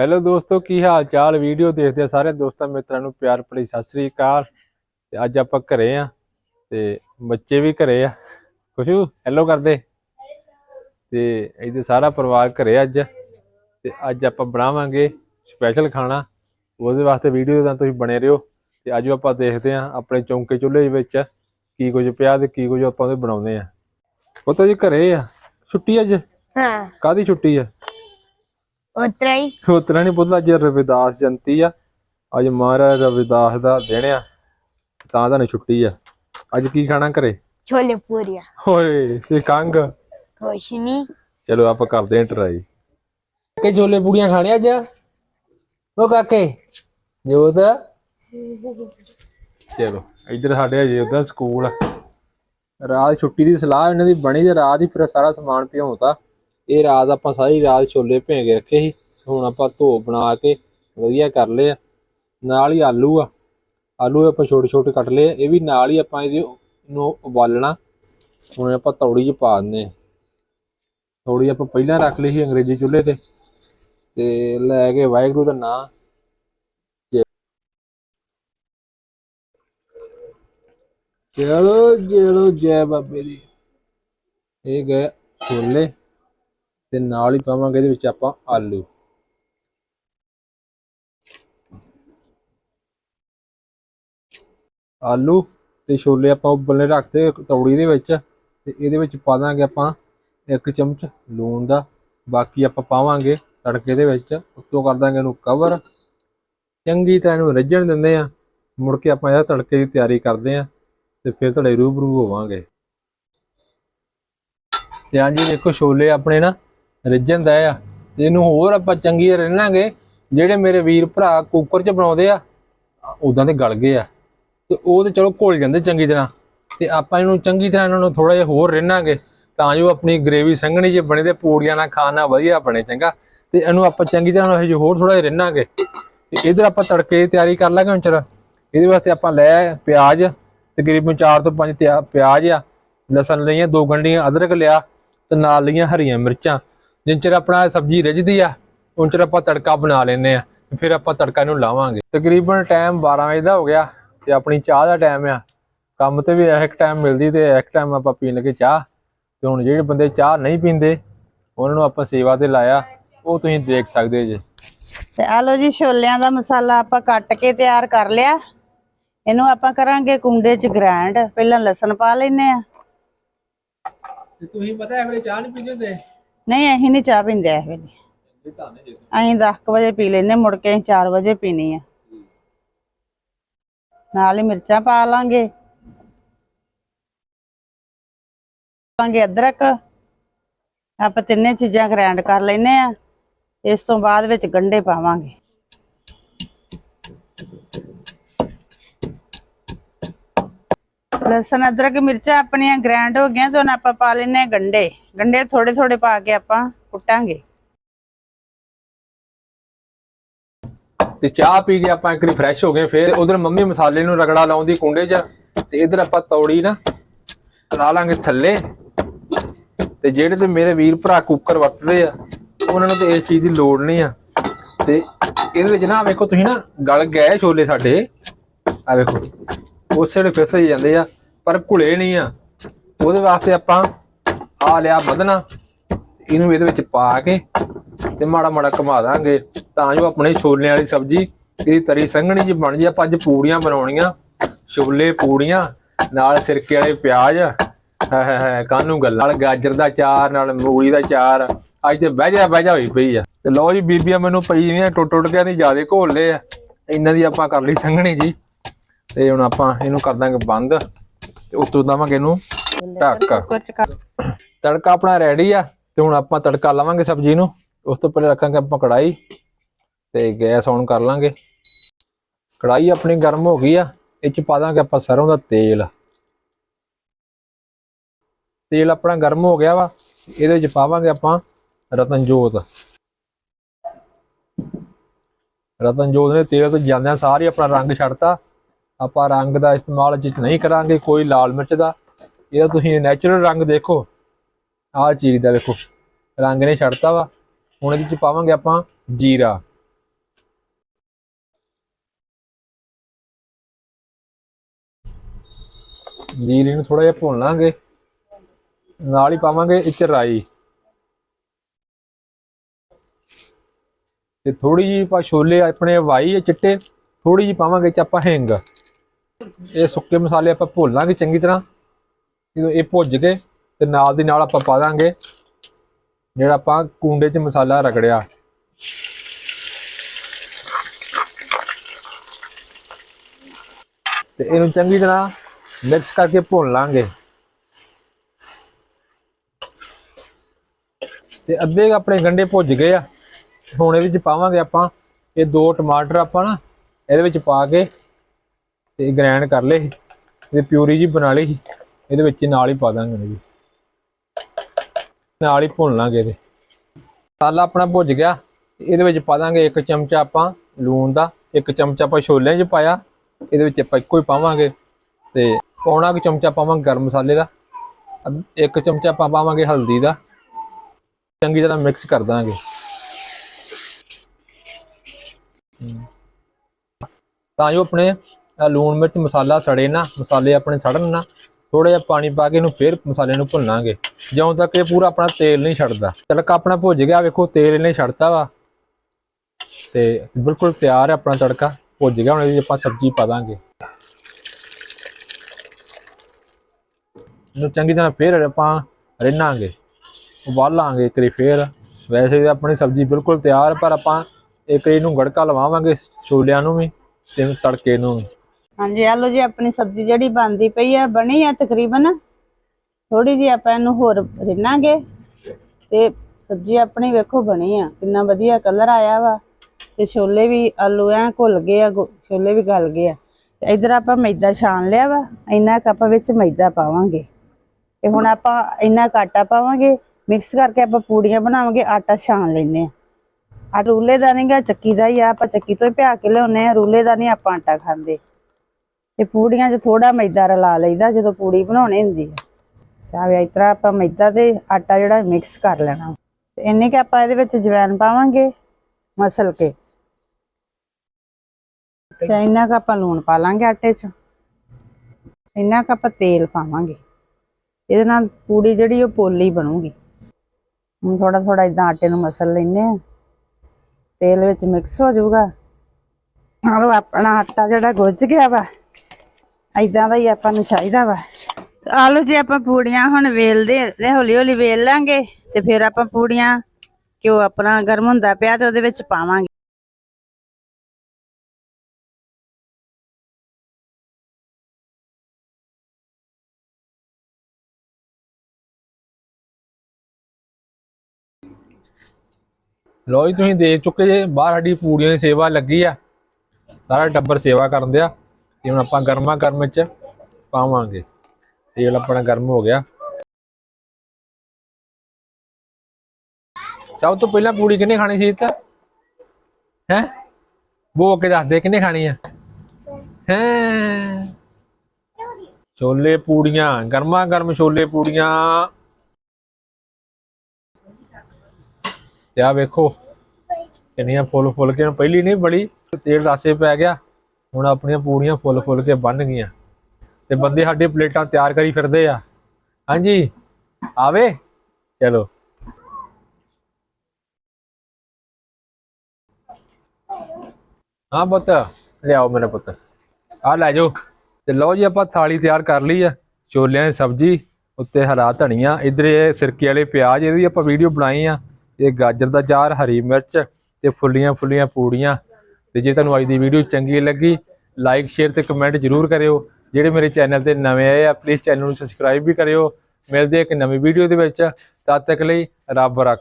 Hello ਦੋਸਤੋ ਕੀ ਹਾਲ ਚਾਲ? Video ਦੇਖਦੇ ਆ ਸਾਰੇ ਦੋਸਤਾਂ ਮਿੱਤਰਾਂ ਨੂੰ ਪਿਆਰ ਭਰੀ ਸਤਿ ਸ੍ਰੀ ਅਕਾਲ। ਤੇ ਅੱਜ ਆਪਾਂ ਘਰੇ ਆ ਤੇ ਬੱਚੇ ਵੀ ਘਰੇ ਆ। ਖੁਸ਼ੂ ਹੈਲੋ ਕਰਦੇ। ਤੇ ਇਹਦੇ ਸਾਰਾ ਪਰਿਵਾਰ ਘਰੇ ਅੱਜ। ਤੇ ਅੱਜ ਆਪਾਂ ਬਣਾਵਾਂਗੇ ਸਪੈਸ਼ਲ ਖਾਣਾ। ਉਹਦੇ ਵਾਸਤੇ ਵੀਡੀਓ ਤਾਂ ਤੁਸੀਂ ਬਣੇ ਰਹੋ। ਤੇ ਅੱਜ ਆਪਾਂ ਦੇਖਦੇ ਆ ਆਪਣੇ ਚੌਂਕੇ ਚੁੱਲ੍ਹੇ ਵਿੱਚ ਕੀ ਕੁਝ ਪਿਆ ਤੇ ਕੀ ਕੁਝ ਆਪਾਂ ਉਹਦੇ ਬਣਾਉਂਦੇ ਆ। ਉਹ ਤਾਂ ਜੀ ਘਰੇ ਆ। ਛੁੱਟੀ ਅੱਜ? ਹਾਂ। ਕਾਦੀ ਛੁੱਟੀ ਆ? ਉਤਰਾ ਹੀ। ਉਤਰਾ ਨਹੀਂ ਪੁੱਤਲਾ ਅੱਜ ਰਵਿਦਾਸ ਜਯੰਤੀ ਆ ਅੱਜ ਮਹਾਰਾਜ ਰਵਿਦਾਸ ਦਾ ਦਿਨ ਆ ਤਾਂ ਤੁਹਾਨੂੰ ਛੁੱਟੀ ਆ। ਅੱਜ ਕੀ ਖਾਣਾ ਘਰੇ? ਛੋਲੇ ਪੂਰੀਆਂ ਓਏ ਇਹ ਕੰਗ। ਕੁਛ ਨਹੀਂ ਚਲੋ ਆਪਾਂ ਕਰਦੇ ਆਂ ਟਰਾਈ ਕਿ ਛੋਲੇ ਪੂੜੀਆਂ ਖਾਣੇ ਅੱਜ? ਉਹ ਕਾਕੇ ਜੋਤ? ਚਲੋ ਇੱਧਰ ਸਾਡੇ ਅਜੇ ਉਹਦਾ ਸਕੂਲ ਰਾਤ ਛੁੱਟੀ ਦੀ ਸਲਾਹ ਇਹਨਾਂ ਦੀ ਬਣੀ ਤੇ ਰਾਤ ਹੀ ਫਿਰ ਸਾਰਾ ਸਮਾਨ ਭਿਉਂਤਾ ਇਹ ਰਾਤ ਆਪਾਂ ਸਾਰੀ ਰਾਤ ਛੋਲੇ ਭਿਓ ਰੱਖੇ ਸੀ, ਹੁਣ ਆਪਾਂ ਧੋ ਬਣਾ ਕੇ ਵਧੀਆ ਕਰ ਲਏ ਆ। ਨਾਲ ਹੀ ਆਲੂ ਆ। ਆਲੂ ਆਪਾਂ ਛੋਟੇ ਛੋਟੇ ਕੱਟ ਲਏ ਇਹ ਵੀ ਨਾਲ ਹੀ ਆਪਾਂ ਇਹਦੇ ਨੂੰ ਉਬਾਲਣਾ। ਹੁਣ ਆਪਾਂ ਤੌੜੀ 'ਚ ਪਾ ਦਿੰਦੇ ਆ। ਥੋੜੀ ਆਪਾਂ ਪਹਿਲਾਂ ਰੱਖ ਲਈ ਸੀ ਅੰਗਰੇਜ਼ੀ ਚੁੱਲ੍ਹੇ ਤੇ। ਤੇ ਲੈ ਕੇ ਵਾਹਿਗੁਰੂ ਦਾ ਨਾਮ ਚਲੋ ਚਲੋ, ਜੈ ਬਾਬੇ ਦੀ। ਇਹ ਗਏ ਛੋਲੇ। ਤੇ ਨਾਲ ਹੀ ਪਾਵਾਂਗੇ ਇਹਦੇ ਵਿੱਚ ਆਪਾਂ ਆਲੂ। ਆਲੂ ਤੇ ਛੋਲੇ ਆਪਾਂ ਉਬਲਨੇ ਰੱਖਦੇ ਤੌੜੀ ਦੇ ਵਿੱਚ ਤੇ ਇਹਦੇ ਵਿੱਚ ਪਾ ਦਾਂਗੇ ਆਪਾਂ ਇੱਕ ਚਮਚ ਲੂਣ ਦਾ। ਬਾਕੀ ਆਪਾਂ ਪਾਵਾਂਗੇ ਤੜਕੇ ਦੇ ਵਿੱਚ, ਉੱਤੋਂ ਕਰ ਦਾਂਗੇ ਇਹਨੂੰ ਕਵਰ ਚੰਗੀ ਤਰ੍ਹਾਂ ਇਹਨੂੰ ਰੱਜਣ ਦਿੰਦੇ ਆ ਮੁੜ ਕੇ ਆਪਾਂ ਇਹ ਤੜਕੇ ਦੀ ਤਿਆਰੀ ਕਰਦੇ ਆ ਤੇ ਫਿਰ ਤੁਹਾਡੇ ਰੂਬਰੂ ਹੋਵਾਂਗੇ। ਤੇ ਹਾਂਜੀ, ਦੇਖੋ ਛੋਲੇ ਆਪਣੇ ਨਾ ਰਿੱਝਣ ਦਾ ਆ। ਤੇ ਇਹਨੂੰ ਹੋਰ ਆਪਾਂ ਚੰਗੀ ਰਹਿਣਾਂਗੇ ਜਿਹੜੇ ਮੇਰੇ ਵੀਰ ਭਰਾ ਕੁੱਕਰ 'ਚ ਬਣਾਉਂਦੇ ਆ ਉਦਾਂ ਦੇ ਗਲ ਗਏ ਆ। ਤੇ ਉਹ ਤੇ ਚਲੋ ਘੁਲ ਜਾਂਦੇ ਚੰਗੀ ਤਰ੍ਹਾਂ। ਤੇ ਆਪਾਂ ਇਹਨੂੰ ਚੰਗੀ ਤਰ੍ਹਾਂ ਇਹਨਾਂ ਨੂੰ ਥੋੜਾ ਜਿਹਾ ਹੋਰ ਰਿੰਨਾਂਗੇ। ਤਾਂ ਜੋ ਆਪਣੀ ਗ੍ਰੇਵੀ ਸੰਘਣੀ ਜੇ ਬਣੇ ਤੇ ਪੂੜੀਆਂ ਨਾਲ ਖਾਣ ਨਾਲ ਵਧੀਆ ਬਣੇ ਚੰਗਾ। ਤੇ ਇਹਨੂੰ ਆਪਾਂ ਚੰਗੀ ਤਰ੍ਹਾਂ ਨਾਲ ਹਜੇ ਹੋਰ ਥੋੜਾ ਜਿਹਾ ਰਿੰਨਾਂਗੇ। ਤੇ ਇਧਰ ਆਪਾਂ ਤੜਕੇ ਦੀ ਤਿਆਰੀ ਕਰ ਲਾਂਗੇ ਹੁਣ ਚਲ। ਇਹਦੇ ਵਾਸਤੇ ਆਪਾਂ ਲੈ ਪਿਆਜ਼। ਤਕਰੀਬਨ 4 ਤੋਂ 5 ਪਿਆਜ਼ ਆ। ਲਸਣ ਲਈਆਂ, ਦੋ ਗੰਢੀਆਂ ਅਦਰਕ ਲਿਆ। ਤੇ ਨਾਲ ਲਈਆਂ ਹਰੀਆਂ ਮਿਰਚਾਂ। ਜਿੰਨ ਚਿਰ ਆਪਣਾ ਸਬਜ਼ੀ ਰਿੱਝਦੀ ਆ ਉਨ ਚਿਰ ਆਪਾਂ ਤੜਕਾ ਬਣਾ ਲੈਨੇ ਆ ਫਿਰ ਆਪਾਂ ਤੜਕਾ ਨੂੰ ਲਾਵਾਂਗੇ। ਤਕਰੀਬਨ ਟਾਈਮ 12 ਵਜੇ ਦਾ ਹੋ ਗਿਆ ਤੇ ਆਪਣੀ ਚਾਹ ਦਾ ਟਾਈਮ ਆ। ਕੰਮ ਤੇ ਵੀ ਇੱਕ ਟਾਈਮ ਮਿਲਦੀ ਤੇ ਇੱਕ ਟਾਈਮ ਆਪਾਂ ਪੀਣ ਲੱਗੇ ਚਾਹ। ਤੇ ਹੁਣ ਜਿਹੜੇ ਬੰਦੇ ਚਾਹ ਨਹੀਂ ਪੀਂਦੇ ਉਹਨਾਂ ਨੂੰ ਆਪਾਂ ਸੇਵਾ ਤੇ ਲਾਇਆ ਉਹ ਤੁਸੀਂ ਦੇਖ ਸਕਦੇ ਜੇ। ਤੇ ਆ ਲੋ ਜੀ ਛੋਲਿਆਂ ਦਾ ਮਸਾਲਾ ਆਪਾਂ ਕੱਟ ਕੇ ਤਿਆਰ ਕਰ ਲਿਆ। ਇਹਨੂੰ ਆਪਾਂ ਕਰਾਂਗੇ ਕੁੰਡੇ 'ਚ ਗ੍ਰਾਈਂਡ ਪਹਿਲਾਂ ਲਸਣ ਪਾ ਲੈਨੇ ਆ। ਤੇ ਤੁਸੀਂ ਪਤਾ ਇਹ ਵੇਲੇ ਚਾਹ ਨਹੀਂ ਪੀਂਦੇ ਹੁੰਦੇ? ਨਹੀਂ ਅਸੀਂ ਨਹੀਂ ਚਾਹ ਪੀਂਦੇ ਇਸ ਵੇਲੇ। ਅਸੀਂ 10 ਵਜੇ ਪੀ ਲੈਨੇ ਮੁੜ ਕੇ ਅਸੀਂ 4 ਵਜੇ ਪੀਣੀ ਆ। ਨਾਲ ਹੀ ਮਿਰਚਾਂ ਪਾ ਲਾਂਗੇ। ਪਾਵਾਂਗੇ ਅਦਰਕ। ਆਪਾਂ ਤਿੰਨੇ ਚੀਜ਼ਾਂ ਗ੍ਰਾਈਂਡ ਕਰ ਲੈਨੇ ਆ ਇਸ ਤੋਂ ਬਾਅਦ ਵਿੱਚ ਗੰਢੇ ਪਾਵਾਂਗੇ। ਲਸਣ ਅਦਰਕ, ਮਿਰਚਾਂ ਆਪਣੀਆਂ ਗ੍ਰਾਈਂਡ ਹੋ ਗਈਆਂ ਤੇ ਹੁਣ ਆਪਾਂ ਪਾ ਲੈਨੇ ਆ ਗੰਢੇ ਥੋੜੇ ਥੋੜੇ ਪਾ ਕੇ ਆਪਾਂ ਕੁੱਟਾਂਗੇ। ਤੇ ਚਾਹ ਪੀ ਕੇ ਆਪਾਂ ਇੱਕ ਵਾਰੀ ਫਰੈਸ਼ ਹੋ ਗਏ, ਫਿਰ ਉਧਰ ਮੰਮੀ ਮਸਾਲੇ ਨੂੰ ਰਗੜਾ ਲਾਉਂਦੀ ਕੁੰਡੇ 'ਚ, ਤੇ ਇਧਰ ਆਪਾਂ ਤੌੜੀ ਨਾ ਲਾ ਲਾਂਗੇ ਥੱਲੇ। ਤੇ ਜਿਹੜੇ ਤੇ ਮੇਰੇ ਵੀਰ ਭਰਾ ਕੁੱਕਰ ਵਰਤਦੇ ਆ, ਉਹਨਾਂ ਨੂੰ ਤੇ ਇਸ ਚੀਜ਼ ਦੀ ਲੋੜ ਨਹੀਂ ਆ। ਤੇ ਇਹਦੇ ਵਿੱਚ ਨਾ ਵੇਖੋ ਤੁਸੀਂ ਨਾ ਗਲ ਗਏ ਛੋਲੇ ਸਾਡੇ। ਆ ਵੇਖੋ। ਉਸੇ ਵੇਲੇ ਫਿਸ ਜਾਂਦੇ ਆ, ਪਰ ਘੁਲੇ ਨਹੀਂ ਆ। ਉਹਦੇ ਵਾਸਤੇ ਆਪਾਂ ਆ ਲਿਆ ਵਧਣਾ, ਇਹਨੂੰ ਇਹਦੇ ਵਿੱਚ ਪਾ ਕੇ ਤੇ ਮਾੜਾ ਮਾੜਾ ਘੁਮਾ ਦਾਂਗੇ। ਤਾਂ ਜੋ ਆਪਣੇ ਛੋਲੇ ਵਾਲੀ ਸਬਜ਼ੀ ਇਹਦੀ ਤਰੀ ਸੰਘਣੀ ਜੀ ਬਣ ਜੇ। ਆਪਾਂ ਅੱਜ ਪੂੜੀਆਂ ਬਣਾਉਣੀਆਂ, ਛੋਲੇ, ਪੂੜੀਆਂ, ਨਾਲ ਸਿਰਕੇ ਵਾਲੇ ਪਿਆਜ਼, ਹੈ ਹੈ ਕਾਨੂੰ ਗੱਲਾਂ? ਨਾਲ ਗਾਜਰ ਦਾ ਚਾਰ, ਨਾਲ ਮੂਲੀ ਦਾ ਚਾਰ। ਅੱਜ ਤੇ ਬਹਿ ਜਾ ਬਹਿ ਜਾ ਹੋਈ ਪਈ ਆ। ਤੇ ਲਓ ਜੀ, ਬੀਬੀਆਂ ਮੈਨੂੰ ਪਈ ਨਹੀਂ ਟੁੱਟ ਟੁੱਟ ਕੇ ਨਹੀਂ ਜਿਆਦੇ ਘੋਲ ਲਏ ਆ। ਇਹਨਾਂ ਦੀ ਆਪਾਂ ਕਰ ਲਈ ਸੰਘਣੀ ਜੀ। ਤੇ ਹੁਣ ਆਪਾਂ ਇਹਨੂੰ ਕਰ ਦਾਂਗੇ ਬੰਦ ਤੇ ਉਸ ਤੋਂ ਦਵਾਂਗੇ ਇਹਨੂੰ ਢੱਕ ਤੜਕਾ ਆਪਣਾ ਰੈਡੀ ਆ ਤੇ ਹੁਣ ਆਪਾਂ ਤੜਕਾ ਲਾਵਾਂਗੇ ਸਬਜ਼ੀ ਨੂੰ। ਉਸ ਤੋਂ ਪਹਿਲਾਂ ਰੱਖਾਂਗੇ ਆਪਾਂ ਕੜਾਈ ਤੇ ਗੈਸ ਔਨ ਕਰ ਲਾਂਗੇ। ਕੜਾਈ ਆਪਣੀ ਗਰਮ ਹੋ ਗਈ ਆ, ਇਹ ਚ ਪਾ ਦਾਂਗੇ ਆਪਾਂ ਸਰੋਂ ਦਾ ਤੇਲ। ਤੇਲ ਆਪਣਾ ਗਰਮ ਹੋ ਗਿਆ ਵਾ, ਇਹਦੇ ਵਿੱਚ ਪਾਵਾਂਗੇ ਆਪਾਂ ਰਤਨਜੋਤ। ਰਤਨਜੋਤ ਨੇ ਤੇਲ ਤੋਂ ਜਾਂਦਿਆਂ ਸਾਰੀ ਆਪਣਾ ਰੰਗ ਛੱਡਤਾ। ਆਪਾਂ ਰੰਗ ਦਾ ਇਸਤੇਮਾਲ ਜਿਤ ਨਹੀਂ ਕਰਾਂਗੇ, ਕੋਈ ਲਾਲ ਮਿਰਚ ਦਾ। ਇਹਦਾ ਤੁਸੀਂ ਨੈਚੁਰਲ ਰੰਗ ਦੇਖੋ। ਆਹ ਚੀਜ਼ ਦਾ ਵੇਖੋ। ਰੰਗ ਨੇ ਛੱਡਤਾ ਵਾ। ਹੁਣ ਇਹਦੇ 'ਚ ਪਾਵਾਂਗੇ ਆਪਾਂ ਜੀਰਾ। ਜੀਰੇ ਨੂੰ ਥੋੜਾ ਜਿਹਾ ਭੁੰਨ ਲਾਂਗੇ। ਨਾਲ ਹੀ ਪਾਵਾਂਗੇ ਇੱਚ ਰਾਈ। ਤੇ ਥੋੜੀ ਜੀ ਪਾ ਛੋਲੇ ਆਪਣੇ ਵਾਈ ਚਿੱਟੇ ਥੋੜੀ ਜਿਹੀ ਪਾਵਾਂਗੇ ਚ ਆਪਾਂ ਹਿੰਗ। ਇਹ ਸੁੱਕੇ ਮਸਾਲੇ ਆਪਾਂ ਭੁੱਲ ਲਾਂਗੇ ਚੰਗੀ ਤਰ੍ਹਾਂ। ਜਦੋਂ ਇਹ ਭੁੱਜ ਗਏ ਤੇ ਨਾਲ ਦੀ ਨਾਲ ਆਪਾਂ ਪਾ ਦਾਂਗੇ ਜਿਹੜਾ ਆਪਾਂ ਕੁੰਡੇ 'ਚ ਮਸਾਲਾ ਰਗੜਿਆ। ਤੇ ਇਹਨੂੰ ਚੰਗੀ ਤਰ੍ਹਾਂ ਮਿਕਸ ਕਰਕੇ ਭੁੰਨ ਲਾਂਗੇ। ਤੇ ਅੱਧੇ ਆਪਣੇ ਗੰਡੇ ਭੁੱਜ ਗਏ ਆ। ਹੁਣ ਇਹਦੇ ਵਿੱਚ ਪਾਵਾਂਗੇ ਆਪਾਂ ਇਹ ਦੋ ਟਮਾਟਰ ਆਪਾਂ ਨਾ ਇਹਦੇ ਵਿੱਚ ਪਾ ਕੇ ਤੇ ਗ੍ਰਾਈਂਡ ਕਰ ਲਏ ਤੇ ਪਿਊਰੀ ਜੀ ਬਣਾ ਲਈ ਇਹਦੇ ਵਿੱਚ ਨਾਲ ਹੀ ਪਾ ਦਾਂਗੇ ਜੀ। ਨਾਲ ਹੀ ਭੁੰਨ ਲਾਂਗੇ ਇਹਦੇ। ਮਸਾਲਾ ਆਪਣਾ ਭੁੱਜ ਗਿਆ। ਇਹਦੇ ਵਿੱਚ ਪਾ ਦਾਂਗੇ ਇੱਕ ਚਮਚਾ ਆਪਾਂ ਲੂਣ ਦਾ, ਇੱਕ ਚਮਚਾ ਆਪਾਂ ਛੋਲਿਆਂ 'ਚ ਪਾਇਆ। ਇਹਦੇ ਵਿੱਚ ਆਪਾਂ ਇੱਕੋ ਹੀ ਪਾਵਾਂਗੇ ਤੇ ਪੌਣਾ ਕੁ ਚਮਚਾ ਪਾਵਾਂਗੇ ਗਰਮ ਮਸਾਲੇ ਦਾ ਇੱਕ ਚਮਚਾ ਆਪਾਂ ਪਾਵਾਂਗੇ ਹਲਦੀ ਦਾ। ਚੰਗੀ ਤਰ੍ਹਾਂ ਮਿਕਸ ਕਰ ਦਾਂਗੇ। ਤਾਂ ਜੋ ਆਪਣੇ ਤਾਂ ਲੂਣ ਮਿਰਚ ਮਸਾਲਾ ਸੜੇ ਨਾ, ਮਸਾਲੇ ਆਪਣੇ ਸੜਨ ਨਾ ਥੋੜਾ ਜਿਹਾ ਪਾਣੀ ਪਾ ਕੇ ਇਹਨੂੰ ਫਿਰ ਮਸਾਲੇ ਨੂੰ ਭੁੰਨਾਂਗੇ। ਜਦੋਂ ਤੱਕ ਇਹ ਪੂਰਾ ਆਪਣਾ ਤੇਲ ਨਹੀਂ ਛੱਡਦਾ ਤੜਕਾ ਆਪਣਾ ਭੁੱਜ ਗਿਆ, ਵੇਖੋ ਤੇਲ ਇਹਨੇ ਛੱਡਤਾ ਵਾ। ਤੇ ਬਿਲਕੁਲ ਤਿਆਰ ਹੈ ਆਪਣਾ ਤੜਕਾ, ਭੁੱਜ ਗਿਆ, ਹੁਣ ਇਹਦੀ ਆਪਾਂ ਸਬਜ਼ੀ ਪਾ ਦਾਂਗੇ। ਇਹਨੂੰ ਚੰਗੀ ਤਰ੍ਹਾਂ ਫੇਰ ਆਪਾਂ ਰਿੰਨਾਂਗੇ, ਉਬਾਲਾਂਗੇ ਇੱਕ ਵਾਰੀ ਫੇਰ। ਵੈਸੇ ਤਾਂ ਆਪਣੀ ਸਬਜ਼ੀ ਬਿਲਕੁਲ ਤਿਆਰ, ਪਰ ਆਪਾਂ ਇੱਕ ਇਹਨੂੰ ਗੜਕਾ ਲਵਾਵਾਂਗੇ ਛੋਲਿਆਂ ਨੂੰ ਵੀ ਤੇ ਤੜਕੇ ਨੂੰ ਵੀ। ਹਾਂਜੀ ਆ ਲਓ ਜੀ, ਆਪਣੀ ਸਬਜ਼ੀ ਜਿਹੜੀ ਬਣਦੀ ਪਈ ਆ, ਬਣੀ ਆ ਤਕਰੀਬਨ। ਥੋੜੀ ਜੀ ਆਪਾਂ ਇਹਨੂੰ ਹੋਰ ਰਿੰਨਾਂਗੇ ਤੇ ਸਬਜ਼ੀ ਆਪਣੀ ਵੇਖੋ ਬਣੀ ਆ, ਕਿੰਨਾ ਵਧੀਆ ਕਲਰ ਆਇਆ ਵਾ। ਤੇ ਛੋਲੇ ਵੀ ਆਲੂ ਐ ਘੁਲ ਗਏ ਆ, ਗੋ- ਛੋਲੇ ਵੀ ਗਲ ਗਏ ਆ। ਤੇ ਇਧਰ ਆਪਾਂ ਮੈਦਾ ਛਾਣ ਲਿਆ ਵਾ, ਇੰਨਾ ਕੱਪ ਵਿੱਚ ਮੈਦਾ ਪਾਵਾਂਗੇ। ਤੇ ਹੁਣ ਆਪਾਂ ਇੰਨਾ ਕੁ ਆਟਾ ਪਾਵਾਂਗੇ, ਮਿਕਸ ਕਰਕੇ ਆਪਾਂ ਪੂੜੀਆਂ ਬਣਾਵਾਂਗੇ, ਆਟਾ ਛਾਣ ਲੈਨੇ ਆ। ਆ ਰੂਲੇ ਦਾ ਨਹੀਂਗਾ ਚੱਕੀ ਦਾ ਹੀ ਆ, ਆਪਾਂ ਚੱਕੀ ਤੋਂ ਹੀ ਪਿਆ ਕੇ ਲਿਆਉਨੇ ਆ, ਰੂਲੇ ਦਾ ਨਹੀਂ ਆਪਾਂ ਆਟਾ ਖਾਂਦੇ। ਤੇ ਪੂੜੀਆਂ 'ਚ ਥੋੜਾ ਮੈਦਾ ਰਲਾ ਲਈਦਾ ਜਦੋਂ ਪੂੜੀ ਬਣਾਉਣੀ ਹੁੰਦੀ ਹੈ ਚਾਹੇ ਇਸ ਤਰ੍ਹਾਂ ਆਪਾਂ ਮੈਦਾ ਤੇ ਆਟਾ ਜਿਹੜਾ ਮਿਕਸ ਕਰ ਲੈਣਾ। ਤੇ ਇੰਨੇ ਕਿ ਆਪਾਂ ਇਹਦੇ ਵਿੱਚ ਜਵੈਨ ਪਾਵਾਂਗੇ, ਮਸਲ ਕੇ। ਤੇ ਇੰਨਾ ਕੁ ਆਪਾਂ ਲੂਣ ਪਾ ਲਾਂਗੇ ਆਟੇ 'ਚ। ਇੰਨਾ ਕੁ ਆਪਾਂ ਤੇਲ ਪਾਵਾਂਗੇ। ਇਹਦੇ ਨਾਲ ਪੂੜੀ ਜਿਹੜੀ ਉਹ ਪੋਲੀ ਬਣੂਗੀ। ਹੁਣ ਥੋੜਾ ਥੋੜਾ ਇਦਾਂ ਆਟੇ ਨੂੰ ਮਸਲ ਲੈਨੇ ਆ। ਤੇਲ ਵਿੱਚ ਮਿਕਸ ਹੋ ਜਾਊਗਾ। ਹੁਣ ਆਪਣਾ ਆਟਾ ਜਿਹੜਾ ਗੁੱਝ ਗਿਆ ਵਾ। ਐਦਾਂ ਦਾ ਹੀ ਆਪਾਂ ਨੂੰ ਚਾਹੀਦਾ ਵਾ। ਆਲੂ ਜੀ ਆਪਾਂ ਪੂੜੀਆਂ ਹੁਣ ਵੇਲਦੇ ਤੇ ਹੌਲੀ ਹੌਲੀ ਵੇਲ ਲਾਂਗੇ ਤੇ ਫਿਰ ਆਪਾਂ ਪੂੜੀਆਂ ਘਿਓ ਆਪਣਾ ਗਰਮ ਹੁੰਦਾ ਪਿਆ ਤੇ ਉਹਦੇ ਵਿੱਚ ਪਾਵਾਂਗੇ। ਲੋ ਜੀ, ਤੁਸੀਂ ਦੇਖ ਚੁੱਕੇ ਜੇ, ਬਾਹਰ ਸਾਡੀ ਪੂੜੀਆਂ ਦੀ ਸੇਵਾ ਲੱਗੀ ਆ। ਸਾਰਾ ਟੱਬਰ ਸੇਵਾ ਕਰਨ ਦਿਆ। ਤੇ ਹੁਣ ਆਪਾਂ ਗਰਮਾ ਗਰਮ ਚ ਪਾਵਾਂਗੇ। ਤੇਲ ਆਪਣਾ ਗਰਮ ਹੋ ਗਿਆ। ਸਭ ਤੋਂ ਪਹਿਲਾਂ ਪੂੜੀ ਕਿੰਨੇ ਖਾਣੀ ਸੀ ਤਾਂ ਹੈ? ਬੋ ਕੇ ਦੱਸ ਦੇ, ਕਿਹਨੇ ਖਾਣੀ ਆ? ਹੈ? ਛੋਲੇ ਪੂੜੀਆਂ, ਗਰਮਾ ਗਰਮ ਛੋਲੇ ਪੂੜੀਆਂ। ਤੇ ਆ ਵੇਖੋ, ਕਿੰਨੀਆਂ ਫੁੱਲ ਫੁੱਲ ਕੇ, ਪਹਿਲੀ ਨਹੀਂ, ਬੜੀ ਤੇਲ ਰਾਸੇ ਪੈ ਗਿਆ। ਹੁਣ ਆਪਣੀਆਂ ਪੂੜੀਆਂ ਫੁੱਲ ਫੁੱਲ ਕੇ ਬਣ ਗਈਆਂ। ਤੇ ਬੰਦੇ ਸਾਡੇ ਪਲੇਟਾਂ ਤਿਆਰ ਕਰੀ ਫਿਰਦੇ ਆ। ਹਾਂਜੀ, ਆਵੇ? ਚਲੋ। ਹਾਂ ਪੁੱਤ, ਲਿਆਓ ਮੇਰਾ ਪੁੱਤ। ਆ ਲੈ ਜਾਓ। ਤੇ ਲਓ ਜੀ, ਆਪਾਂ ਥਾਲੀ ਤਿਆਰ ਕਰ ਲਈ ਆ। ਛੋਲਿਆਂ ਦੀ ਸਬਜ਼ੀ, ਉੱਤੇ ਹਰਾ ਧਨੀਆ, ਇਧਰ ਇਹ ਸਿਰਕੇ ਵਾਲੇ ਪਿਆਜ਼ ਇਹਦੀ ਆਪਾਂ ਵੀਡੀਓ ਬਣਾਈ ਆ। ਇਹ ਗਾਜਰ ਦਾ ਚਾਰ, ਹਰੀ ਮਿਰਚ ਤੇ ਫੁੱਲੀਆਂ ਫੁੱਲੀਆਂ ਪੂੜੀਆਂ। ਤੇ ਜੇ ਤੁਹਾਨੂੰ ਅੱਜ ਦੀ ਵੀਡੀਓ ਚੰਗੀ ਲੱਗੀ ਲਾਈਕ ਸ਼ੇਅਰ ਤੇ ਕਮੈਂਟ ਜਰੂਰ ਕਰਿਓ। ਜਿਹੜੇ ਮੇਰੇ ਚੈਨਲ ਤੇ ਨਵੇਂ ਆਏ ਆ ਪਲੀਜ਼ ਚੈਨਲ ਨੂੰ ਸਬਸਕ੍ਰਾਈਬ ਵੀ ਕਰਿਓ। ਮਿਲਦੇ ਇੱਕ ਨਵੀਂ ਵੀਡੀਓ ਦੇ ਵਿੱਚ। ਤਦ ਤੱਕ ਲਈ ਰੱਬ ਰੱਖ।